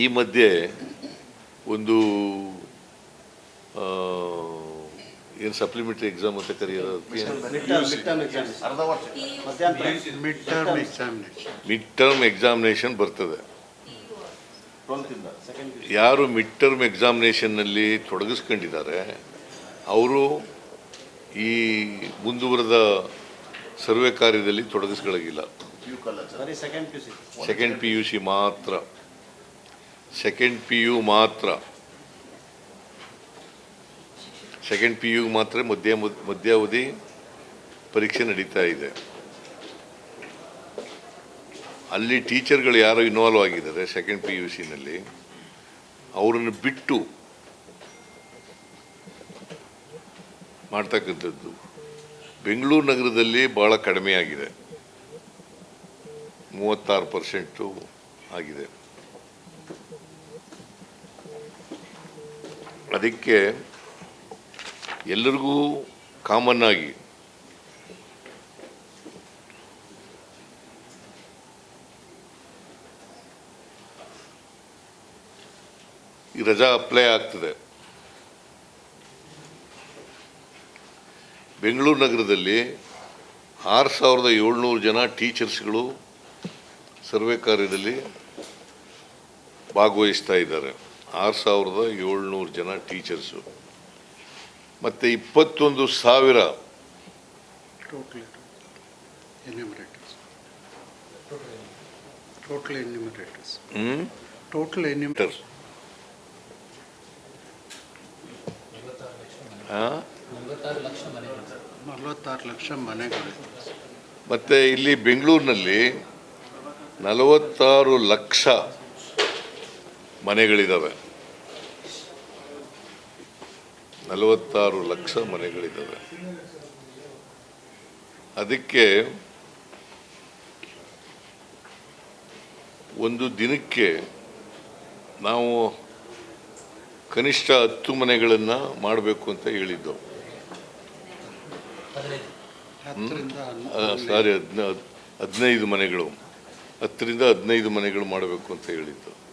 ಈ ಮಧ್ಯೆ ಒಂದು ಏನು ಸಪ್ಲಿಮೆಂಟ್ರಿ ಎಕ್ಸಾಮ್ ಅಂತ ಕರೆಯೋದು ಅರ್ಧ ವರ್ಷ. ಮಧ್ಯಂತರ mid term examination mid term examination ಬರ್ತದೆ. ಯಾರು ಮಿಡ್ ಟರ್ಮ್ ಎಕ್ಸಾಮಿನೇಷನ್ನಲ್ಲಿ ತೊಡಗಿಸ್ಕೊಂಡಿದ್ದಾರೆ ಅವರು ಈ ಮುಂದುವರೆದ ಸರ್ವೆ ಕಾರ್ಯದಲ್ಲಿ ತೊಡಗಿಸ್ಕೊಳ್ಳೋಗಿಲ್ಲ ಯು ಕಾಲೇಜ್ ಬರೀ second P C second P U C ಮಾತ್ರ. ಸೆಕೆಂಡ್ ಪಿ ಯು ಮಾತ್ರ. ಸೆಕೆಂಡ್ ಪಿ ಯು ಮಾತ್ರ ಮಧ್ಯ ಮಧ್ಯಾವಧಿ ಪರೀಕ್ಷೆ ನಡೀತಾ ಇದೆ. ಅಲ್ಲಿ ಟೀಚರ್ಗಳು ಯಾರು ಇನ್ವಾಲ್ವ್ ಆಗಿದ್ದಾರೆ ಸೆಕೆಂಡ್ ಪಿ ಯು ಸಿನಲ್ಲಿ ಅವರನ್ನು ಬಿಟ್ಟು ಮಾಡ್ತಕ್ಕಂಥದ್ದು ಬೆಂಗಳೂರು ನಗರದಲ್ಲಿ ಭಾಳ ಕಡಿಮೆ ಆಗಿದೆ ಮೂವತ್ತಾರು ಪರ್ಸೆಂಟು ಆಗಿದೆ. ಅದಕ್ಕೆ ಎಲ್ಲರಿಗೂ ಕಾಮನ್ ಆಗಿ ಈ ರಜಾ ಅಪ್ಲೈ ಆಗ್ತದೆ. ಬೆಂಗಳೂರು ನಗರದಲ್ಲಿ ಆರು ಸಾವಿರದ ಏಳ್ನೂರು ಜನ ಟೀಚರ್ಸ್ಗಳು ಸರ್ವೆ ಕಾರ್ಯದಲ್ಲಿ ಭಾಗವಹಿಸ್ತಾ ಇದ್ದಾರೆ. ಆರು ಸಾವಿರದ ಏಳ್ನೂರು ಜನ ಟೀಚರ್ಸು. ಮತ್ತು ಇಪ್ಪತ್ತೊಂದು ಸಾವಿರ ಲಕ್ಷ ಮನೆಗಳು ಮತ್ತೆ ಇಲ್ಲಿ ಬೆಂಗಳೂರಿನಲ್ಲಿ ನಲವತ್ತಾರು ಲಕ್ಷ ಮನೆಗಳಿದ್ದಾವೆ ನಲವತ್ತಾರು ಲಕ್ಷ ಮನೆಗಳಿದ್ದಾವೆ. ಅದಕ್ಕೆ ಒಂದು ದಿನಕ್ಕೆ ನಾವು ಕನಿಷ್ಠ ಹತ್ತು ಮನೆಗಳನ್ನು ಮಾಡಬೇಕು ಅಂತ ಹೇಳಿದ್ದೆವು. ಸಾರಿ ಹದಿನ ಹದಿನೈದು ಮನೆಗಳು. ಹತ್ತರಿಂದ ಹದಿನೈದು ಮನೆಗಳು ಮಾಡಬೇಕು ಅಂತ ಹೇಳಿದ್ದು.